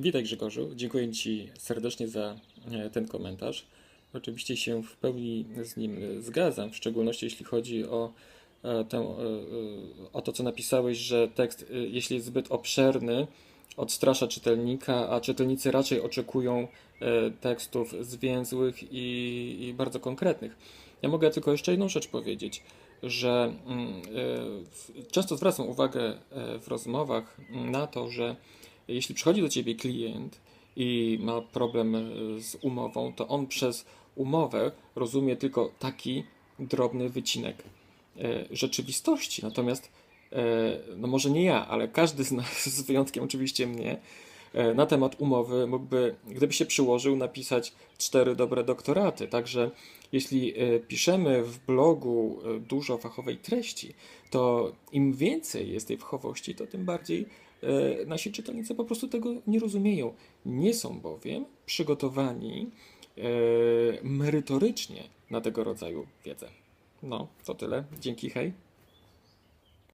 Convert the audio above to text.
Witaj Grzegorzu, dziękuję Ci serdecznie za e, ten komentarz. Oczywiście się w pełni z nim e, zgadzam, w szczególności jeśli chodzi o, e, tę, o to, co napisałeś, że tekst, jeśli jest zbyt obszerny, odstrasza czytelnika, a czytelnicy raczej oczekują tekstów zwięzłych i, i bardzo konkretnych. Ja mogę tylko jeszcze jedną rzecz powiedzieć, że mm, często zwracam uwagę w rozmowach na to, że jeśli przychodzi do ciebie klient i ma problem e, z umową, to on przez umowę rozumie tylko taki drobny wycinek e, rzeczywistości. Natomiast, e, no może nie ja, ale każdy z nas, z wyjątkiem oczywiście mnie, na temat umowy mógłby, gdyby się przyłożył, napisać cztery dobre doktoraty. Także jeśli e, piszemy w blogu e, dużo fachowej treści, to im więcej jest tej fachowości, to tym bardziej e, nasi czytelnicy po prostu tego nie rozumieją. Nie są bowiem przygotowani e, merytorycznie na tego rodzaju wiedzę. No, to tyle. Dzięki, hej.